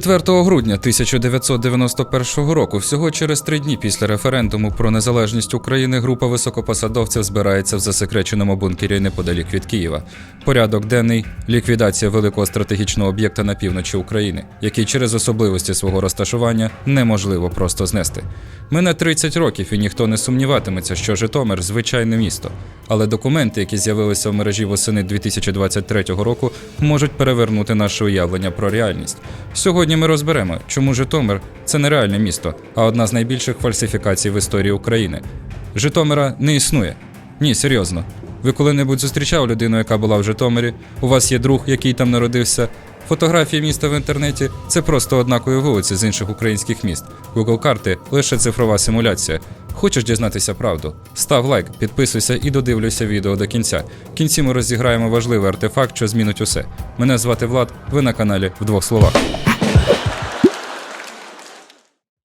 4 грудня 1991 року, всього через три дні після референдуму про незалежність України, група високопосадовців збирається в засекреченому бункері неподалік від Києва. Порядок денний ліквідація великого стратегічного об'єкта на півночі України, який через особливості свого розташування неможливо просто знести. Мине 30 років, і ніхто не сумніватиметься, що Житомир звичайне місто. Але документи, які з'явилися в мережі восени 2023 року, можуть перевернути наше уявлення про реальність. Сьогодні ми розберемо, чому Житомир це не реальне місто, а одна з найбільших фальсифікацій в історії України. Житомира не існує. Ні, серйозно. Ви коли-небудь зустрічав людину, яка була в Житомирі? У вас є друг, який там народився? Фотографії міста в інтернеті це просто однакові вулиці з інших українських міст. Google карти лише цифрова симуляція. Хочеш дізнатися правду? Став лайк, підписуйся і додивлюйся відео до кінця. В кінці ми розіграємо важливий артефакт, що змінить усе. Мене звати Влад, ви на каналі в двох словах.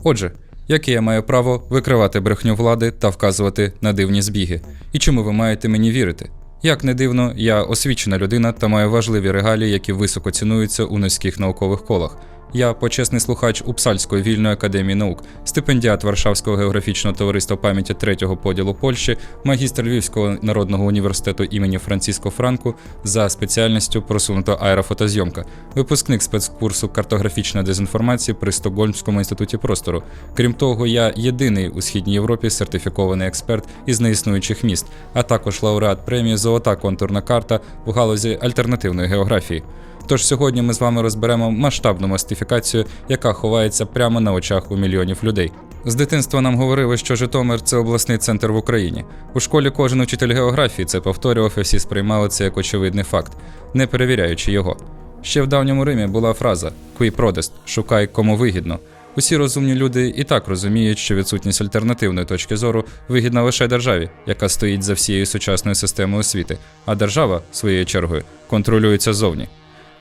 Отже, яке я маю право викривати брехню влади та вказувати на дивні збіги? І чому ви маєте мені вірити? Як не дивно, я освічена людина та маю важливі регалії, які високо цінуються у низьких наукових колах. Я почесний слухач Упсальської вільної академії наук, стипендіат Варшавського географічного товариства пам'яті третього поділу Польщі, магістр Львівського народного університету імені Франциско Франку за спеціальністю просунута аерофотозйомка, випускник спецкурсу картографічна дезінформація при Стокгольмському інституті простору. Крім того, я єдиний у східній Європі сертифікований експерт із неіснуючих міст, а також лауреат премії Золота контурна карта в галузі альтернативної географії. Тож сьогодні ми з вами розберемо масштабну мастифікацію, яка ховається прямо на очах у мільйонів людей. З дитинства нам говорили, що Житомир це обласний центр в Україні. У школі кожен учитель географії це повторював, і всі сприймали це як очевидний факт, не перевіряючи його. Ще в давньому Римі була фраза «Qui prodest» – шукай кому вигідно. Усі розумні люди і так розуміють, що відсутність альтернативної точки зору вигідна лише державі, яка стоїть за всією сучасною системою освіти, а держава, своєю чергою, контролюється зовні.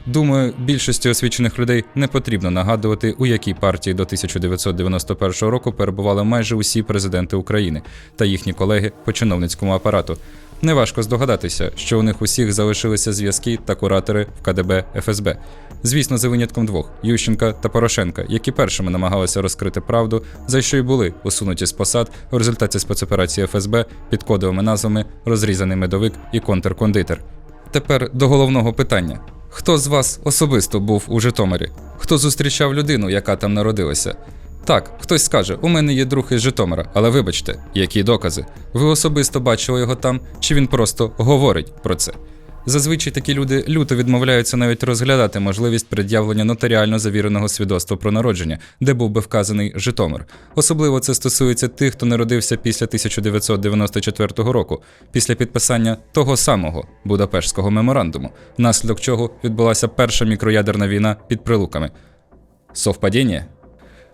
Думаю, більшості освічених людей не потрібно нагадувати, у якій партії до 1991 року перебували майже усі президенти України та їхні колеги по чиновницькому апарату. Неважко здогадатися, що у них усіх залишилися зв'язки та куратори в КДБ ФСБ. Звісно, за винятком двох Ющенка та Порошенка, які першими намагалися розкрити правду, за що й були усунуті з посад у результаті спецоперації ФСБ під кодовими назвами Розрізаний медовик і контркондитер. Тепер до головного питання. Хто з вас особисто був у Житомирі? Хто зустрічав людину, яка там народилася? Так, хтось скаже, у мене є друг із Житомира, але вибачте, які докази? Ви особисто бачили його там, чи він просто говорить про це? Зазвичай такі люди люто відмовляються навіть розглядати можливість пред'явлення нотаріально завіреного свідоцтва про народження, де був би вказаний Житомир. Особливо це стосується тих, хто народився після 1994 року, після підписання того самого Будапештського меморандуму, внаслідок чого відбулася перша мікроядерна війна під прилуками. Совпадіння?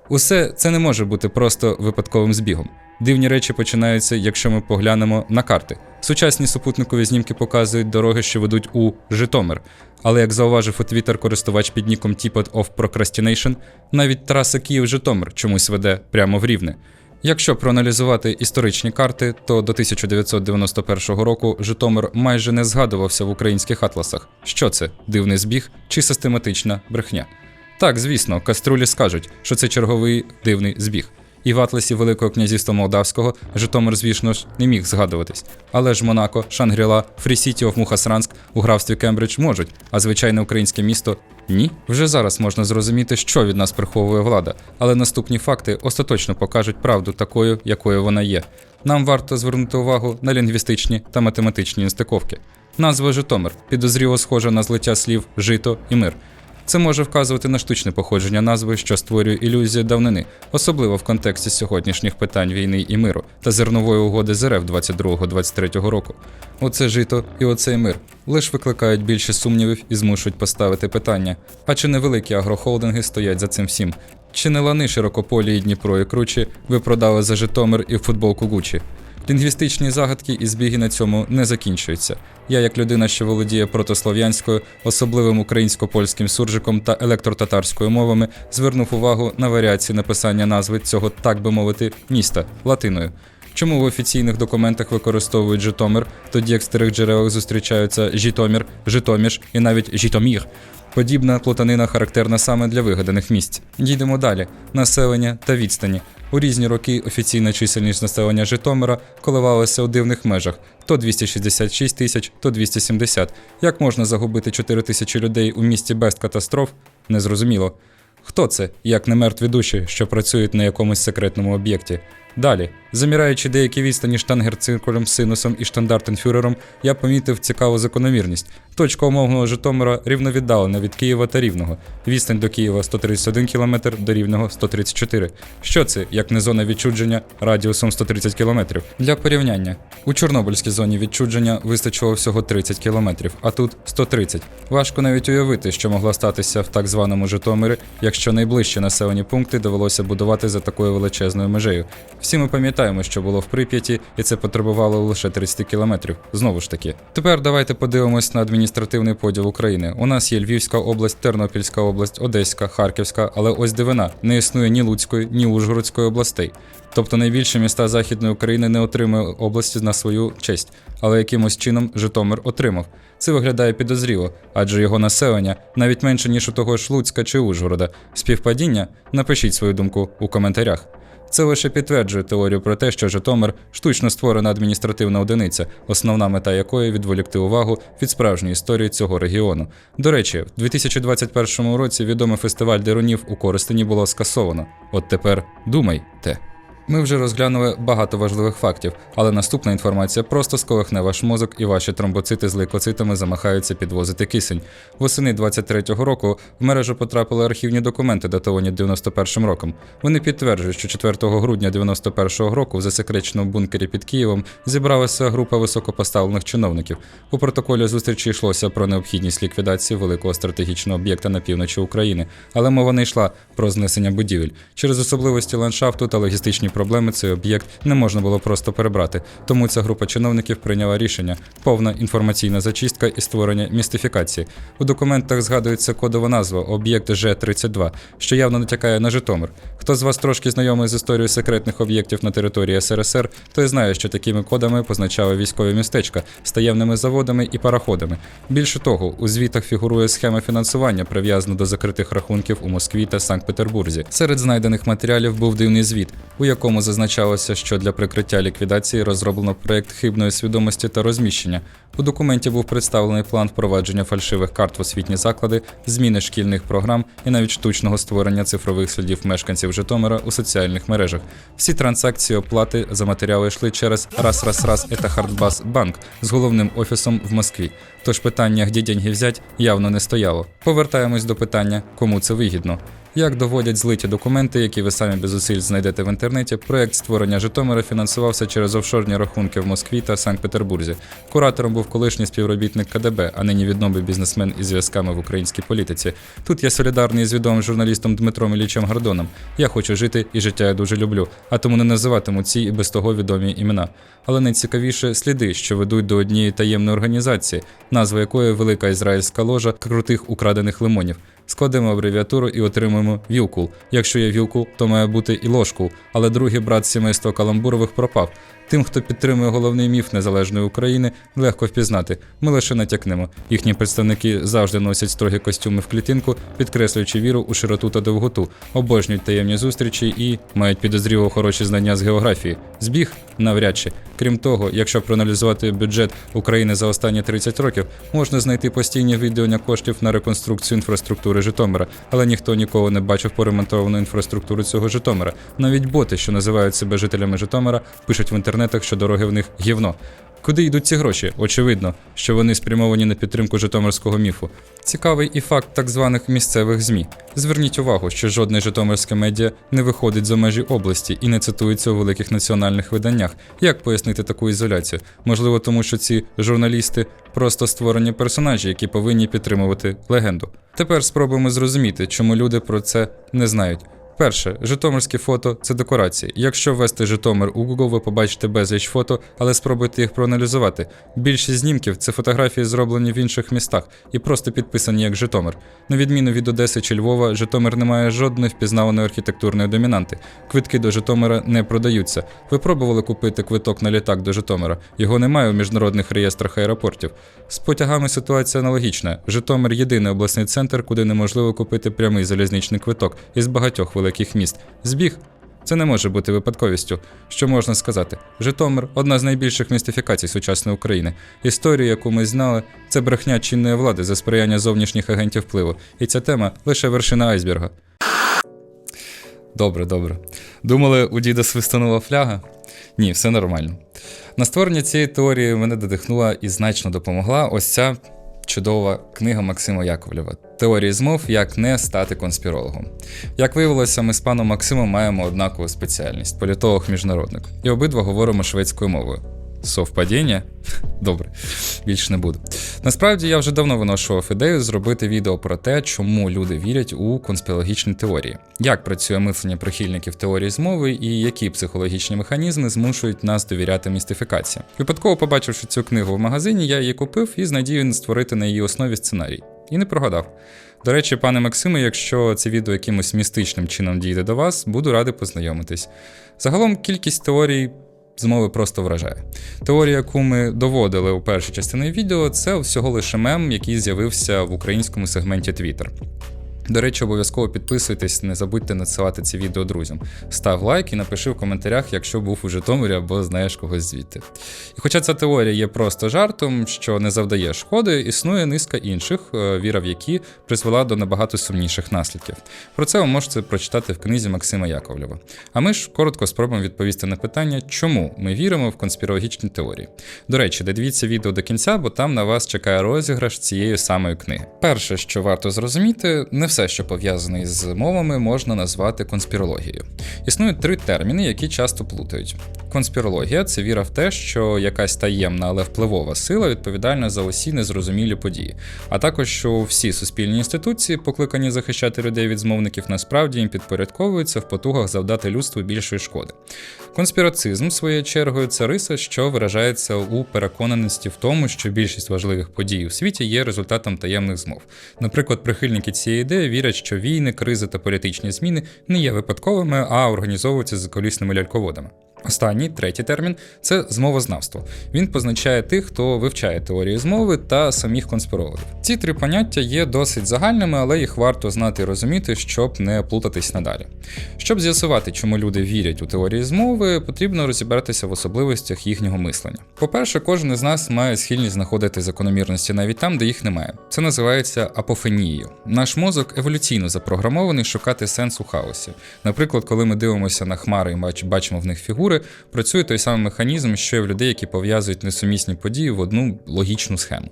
Усе це не може бути просто випадковим збігом. Дивні речі починаються, якщо ми поглянемо на карти. Сучасні супутникові знімки показують дороги, що ведуть у Житомир. Але як зауважив у Твіттер користувач під ніком Tippet of Procrastination, навіть траса Київ-Житомир чомусь веде прямо в рівне. Якщо проаналізувати історичні карти, то до 1991 року Житомир майже не згадувався в українських атласах. Що це дивний збіг чи систематична брехня? Так, звісно, каструлі скажуть, що це черговий дивний збіг. І в атласі Великого князівства Молдавського Житомир, звісно ж, не міг згадуватись. Але ж Монако, Шангріла, Фрісіті of Мухасранск у графстві Кембридж можуть, а звичайне українське місто ні. Вже зараз можна зрозуміти, що від нас приховує влада, але наступні факти остаточно покажуть правду такою, якою вона є. Нам варто звернути увагу на лінгвістичні та математичні інстиковки. Назва Житомир підозріло схожа на злиття слів жито і мир. Це може вказувати на штучне походження назви, що створює ілюзію давнини, особливо в контексті сьогоднішніх питань війни і миру та зернової угоди з РФ 22-23 року. Оце жито і оцей мир лише викликають більше сумнівів і змушують поставити питання: а чи невеликі агрохолдинги стоять за цим всім? Чи не лани широкополі і Дніпро і кручі ви продали за Житомир і футболку Гучі? Лінгвістичні загадки і збіги на цьому не закінчуються. Я, як людина, що володіє протослов'янською, особливим українсько-польським суржиком та електротатарською мовами, звернув увагу на варіації написання назви цього, так би мовити, міста латиною. Чому в офіційних документах використовують Житомир, тоді як старих джерелах зустрічаються Житомир, Житоміш і навіть Житомір? Подібна плутанина характерна саме для вигаданих місць. Дійдемо далі: населення та відстані. У різні роки офіційна чисельність населення Житомира коливалася у дивних межах: то 266 тисяч, то 270. Як можна загубити 4 тисячі людей у місті без катастроф? Незрозуміло. Хто це, як не мертві душі, що працюють на якомусь секретному об'єкті? Далі, заміраючи деякі відстані штангерциркулем, синусом і штандартенфюрером, я помітив цікаву закономірність. Точка умовного Житомира рівно віддалена від Києва та Рівного. Відстань до Києва 131 км, до Рівного 134. Що це, як не зона відчудження радіусом 130 км? Для порівняння, у Чорнобильській зоні відчудження вистачило всього 30 км, а тут 130. Важко навіть уявити, що могло статися в так званому Житомирі, якщо найближчі населені пункти довелося будувати за такою величезною межею. Всі ми пам'ятаємо, що було в Прип'яті, і це потребувало лише 30 кілометрів. Знову ж таки. Тепер давайте подивимось на адміністративний поділ України. У нас є Львівська область, Тернопільська область, Одеська, Харківська, але ось дивина, не існує ні Луцької, ні Ужгородської областей. Тобто найбільші міста Західної України не отримують області на свою честь, але якимось чином Житомир отримав. Це виглядає підозріло, адже його населення навіть менше, ніж у того ж Луцька чи Ужгорода. Співпадіння? Напишіть свою думку у коментарях. Це лише підтверджує теорію про те, що Житомир штучно створена адміністративна одиниця, основна мета якої відволікти увагу від справжньої історії цього регіону. До речі, в 2021 році відомий фестиваль дерунів у Коростені було скасовано. От тепер думайте. Ми вже розглянули багато важливих фактів, але наступна інформація просто сколихне ваш мозок і ваші тромбоцити з лейкоцитами замахаються підвозити кисень. Восени 23-го року в мережу потрапили архівні документи, датовані 91-м роком. Вони підтверджують, що 4 грудня 91-го року в засекреченому бункері під Києвом зібралася група високопоставлених чиновників. У протоколі зустрічі йшлося про необхідність ліквідації великого стратегічного об'єкта на півночі України, але мова не йшла про знесення будівель. Через особливості ландшафту та логістичні проблеми цей об'єкт не можна було просто перебрати. Тому ця група чиновників прийняла рішення: повна інформаційна зачистка і створення містифікації. У документах згадується кодова назва об'єкт Ж-32, що явно натякає на Житомир. Хто з вас трошки знайомий з історією секретних об'єктів на території СРСР, той знає, що такими кодами позначали військові містечка з таємними заводами і пароходами. Більше того, у звітах фігурує схема фінансування, прив'язана до закритих рахунків у Москві та Санкт-Петербурзі. Серед знайдених матеріалів був дивний звіт, у якому зазначалося, що для прикриття ліквідації розроблено проект хибної свідомості та розміщення. У документі був представлений план впровадження фальшивих карт в освітні заклади, зміни шкільних програм і навіть штучного створення цифрових слідів мешканців Житомира у соціальних мережах. Всі транзакції оплати за матеріали йшли через раз раз раз это Хардбас банк з головним офісом в Москві. Тож питання, де деньги взять, явно не стояло. Повертаємось до питання, кому це вигідно. Як доводять злиті документи, які ви самі без зусиль знайдете в інтернеті, проект створення Житомира фінансувався через офшорні рахунки в Москві та Санкт-Петербурзі. Куратором був колишній співробітник КДБ, а нині відомий бізнесмен із зв'язками в українській політиці. Тут я солідарний з відомим журналістом Дмитром Іллічем Гордоном. Я хочу жити і життя я дуже люблю, а тому не називатиму ці і без того відомі імена. Але найцікавіше сліди, що ведуть до однієї таємної організації, назва якої велика ізраїльська ложа крутих украдених лимонів. Складемо абревіатуру і отримуємо вілкул. Якщо є вілкул, то має бути і ложкул, але другий брат сімейства Каламбурових пропав. Тим, хто підтримує головний міф незалежної України, легко впізнати. Ми лише натякнемо. Їхні представники завжди носять строгі костюми в клітинку, підкреслюючи віру у широту та довготу, обожнюють таємні зустрічі і мають підозріло хороші знання з географії. Збіг навряд чи. Крім того, якщо проаналізувати бюджет України за останні 30 років, можна знайти постійні відділення коштів на реконструкцію інфраструктури Житомира, але ніхто ніколи не бачив поремонтовану інфраструктуру цього Житомира. Навіть боти, що називають себе жителями Житомира, пишуть в інтернетах, що дороги в них гівно. Куди йдуть ці гроші? Очевидно, що вони спрямовані на підтримку житомирського міфу. Цікавий і факт так званих місцевих ЗМІ. Зверніть увагу, що жодне житомирське медіа не виходить за межі області і не цитується у великих національних виданнях. Як пояснити таку ізоляцію? Можливо, тому що ці журналісти просто створені персонажі, які повинні підтримувати легенду. Тепер спробуємо зрозуміти, чому люди про це не знають. Перше, житомирські фото це декорації. Якщо ввести Житомир у Google, ви побачите безліч фото, але спробуйте їх проаналізувати. Більшість знімків це фотографії, зроблені в інших містах і просто підписані як Житомир. На відміну від Одеси чи Львова, Житомир не має жодної впізнаваної архітектурної домінанти. Квитки до Житомира не продаються. Ви пробували купити квиток на літак до Житомира. Його немає у міжнародних реєстрах аеропортів. З потягами ситуація аналогічна. Житомир єдиний обласний центр, куди неможливо купити прямий залізничний квиток із багатьох великих міст. Збіг. Це не може бути випадковістю. Що можна сказати? Житомир одна з найбільших містифікацій сучасної України. Історію, яку ми знали, це брехня чинної влади за сприяння зовнішніх агентів впливу. І ця тема лише вершина айсберга. Добре, добре. Думали, у діда свистанула фляга? Ні, все нормально. На створення цієї теорії мене додихнула і значно допомогла ось ця чудова книга Максима Яковлєва Теорії змов, як не стати конспірологом. Як виявилося, ми з паном Максимом маємо однакову спеціальність політолог-міжнародник, і обидва говоримо шведською мовою. Совпадіння? Добре, більше не буду. Насправді я вже давно виношував ідею зробити відео про те, чому люди вірять у конспірологічні теорії, як працює мислення прихильників теорії змови і які психологічні механізми змушують нас довіряти містифікації. Випадково побачивши цю книгу в магазині, я її купив і з надією створити на її основі сценарій. І не прогадав. До речі, пане Максиме, якщо це відео якимось містичним чином дійде до вас, буду радий познайомитись. Загалом кількість теорій змови просто вражає. Теорія, яку ми доводили у першій частині відео, це всього лише мем, який з'явився в українському сегменті Twitter. До речі, обов'язково підписуйтесь, не забудьте надсилати ці відео друзям. Став лайк і напиши в коментарях, якщо був у Житомирі або знаєш когось звідти. І хоча ця теорія є просто жартом, що не завдає шкоди, існує низка інших, е, віра в які призвела до набагато сумніших наслідків. Про це ви можете прочитати в книзі Максима Яковлєва. А ми ж коротко спробуємо відповісти на питання, чому ми віримо в конспірологічні теорії. До речі, додивіться відео до кінця, бо там на вас чекає розіграш цієї самої книги. Перше, що варто зрозуміти, не все, що пов'язане з мовами, можна назвати конспірологією. Існують три терміни, які часто плутають. Конспірологія це віра в те, що якась таємна, але впливова сила відповідальна за усі незрозумілі події, а також що всі суспільні інституції, покликані захищати людей від змовників, насправді їм підпорядковуються в потугах завдати людству більшої шкоди. Конспірацизм, своєю чергою, це риса, що виражається у переконаності в тому, що більшість важливих подій у світі є результатом таємних змов. Наприклад, прихильники цієї ідеї вірять, що війни, кризи та політичні зміни не є випадковими, а організовуються з колісними ляльководами. Останній третій термін це змовознавство. Він позначає тих, хто вивчає теорії змови та самих конспірологів. Ці три поняття є досить загальними, але їх варто знати і розуміти, щоб не плутатись надалі. Щоб з'ясувати, чому люди вірять у теорії змови, потрібно розібратися в особливостях їхнього мислення. По-перше, кожен із нас має схильність знаходити закономірності навіть там, де їх немає. Це називається апофенією. Наш мозок еволюційно запрограмований шукати сенс у хаосі. Наприклад, коли ми дивимося на хмари і бачимо в них фігури культури працює той самий механізм, що й в людей, які пов'язують несумісні події в одну логічну схему.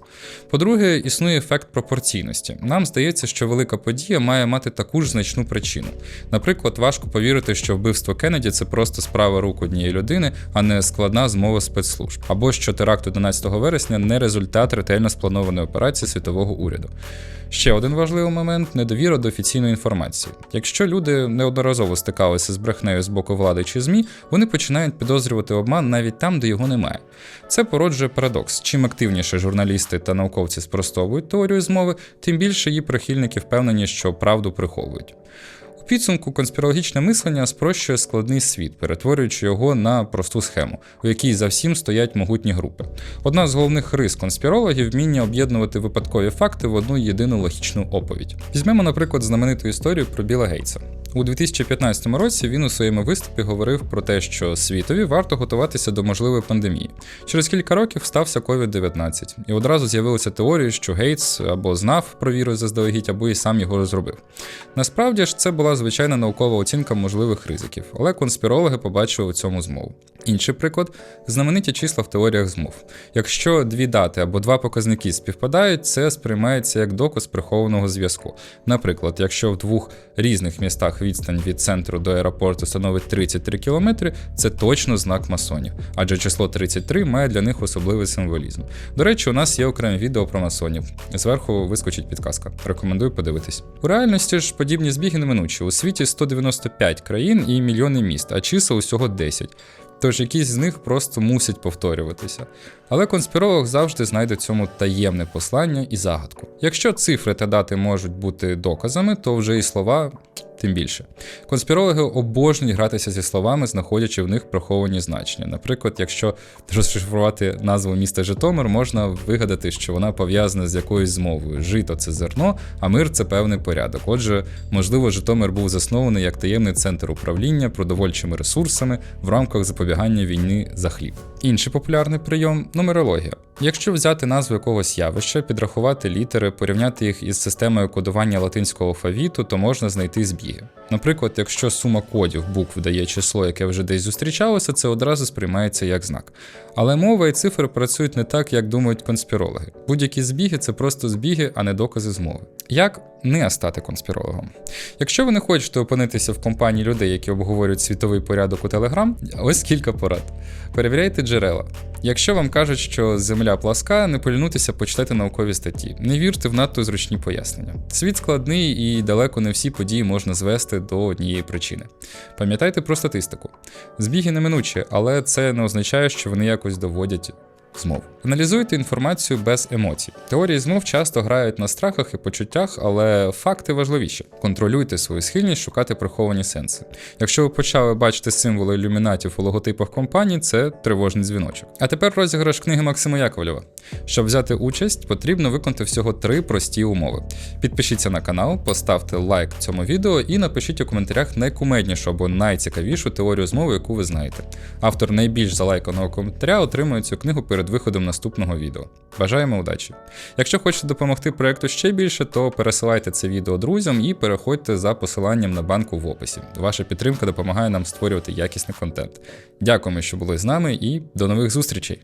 По-друге, існує ефект пропорційності. Нам здається, що велика подія має мати таку ж значну причину. Наприклад, важко повірити, що вбивство Кеннеді це просто справа рук однієї людини, а не складна змова спецслужб, або що теракт 11 вересня не результат ретельно спланованої операції світового уряду. Ще один важливий момент недовіра до офіційної інформації. Якщо люди неодноразово стикалися з брехнею з боку влади чи ЗМІ, вони починають підозрювати обман навіть там, де його немає. Це породжує парадокс. Чим активніше журналісти та науковці спростовують теорію змови, тим більше її прихильники впевнені, що правду приховують. У підсумку конспірологічне мислення спрощує складний світ, перетворюючи його на просту схему, у якій за всім стоять могутні групи. Одна з головних рис конспірологів вміння об'єднувати випадкові факти в одну єдину логічну оповідь. Візьмемо, наприклад, знамениту історію про Біла Гейтса. У 2015 році він у своєму виступі говорив про те, що світові варто готуватися до можливої пандемії. Через кілька років стався COVID-19, і одразу з'явилися теорії, що Гейтс або знав про вірус заздалегідь, або і сам його розробив. Насправді ж це була звичайна наукова оцінка можливих ризиків, але конспірологи побачили у цьому змову. Інший приклад знамениті числа в теоріях змов. Якщо дві дати або два показники співпадають, це сприймається як доказ прихованого зв'язку. Наприклад, якщо в двох різних містах відстань від центру до аеропорту становить 33 км, це точно знак масонів, адже число 33 має для них особливий символізм. До речі, у нас є окреме відео про масонів. Зверху вискочить підказка. Рекомендую подивитись. У реальності ж подібні збіги неминучі. У світі 195 країн і мільйони міст, а чисел усього 10. Тож якісь з них просто мусять повторюватися. Але конспіролог завжди знайде цьому таємне послання і загадку. Якщо цифри та дати можуть бути доказами, то вже і слова тим більше. Конспірологи обожнюють гратися зі словами, знаходячи в них приховані значення. Наприклад, якщо розшифрувати назву міста Житомир, можна вигадати, що вона пов'язана з якоюсь змовою. Жито це зерно, а мир це певний порядок. Отже, можливо, Житомир був заснований як таємний центр управління продовольчими ресурсами в рамках запобігання війни за хліб. Інший популярний прийом нумерологія. Якщо взяти назву якогось явища, підрахувати літери, порівняти їх із системою кодування латинського алфавіту, то можна знайти збіги. Наприклад, якщо сума кодів букв дає число, яке вже десь зустрічалося, це одразу сприймається як знак. Але мова і цифри працюють не так, як думають конспірологи. Будь-які збіги це просто збіги, а не докази змови. Як не стати конспірологом? Якщо ви не хочете опинитися в компанії людей, які обговорюють світовий порядок у Телеграм, ось кілька порад. Перевіряйте джерела. Якщо вам кажуть, що земля пласка, не полінутися почитати наукові статті. Не вірте в надто зручні пояснення. Світ складний і далеко не всі події можна звести до однієї причини. Пам'ятайте про статистику. Збіги неминучі, але це не означає, що вони якось доводять змов. Аналізуйте інформацію без емоцій. Теорії змов часто грають на страхах і почуттях, але факти важливіші. Контролюйте свою схильність шукати приховані сенси. Якщо ви почали бачити символи ілюмінатів у логотипах компаній, це тривожний дзвіночок. А тепер розіграш книги Максима Яковлєва. Щоб взяти участь, потрібно виконати всього три прості умови. Підпишіться на канал, поставте лайк цьому відео і напишіть у коментарях найкумеднішу або найцікавішу теорію змови, яку ви знаєте. Автор найбільш залайканого коментаря отримує цю книгу перед виходом наступного відео. Бажаємо удачі! Якщо хочете допомогти проекту ще більше, то пересилайте це відео друзям і переходьте за посиланням на банку в описі. Ваша підтримка допомагає нам створювати якісний контент. Дякуємо, що були з нами, і до нових зустрічей!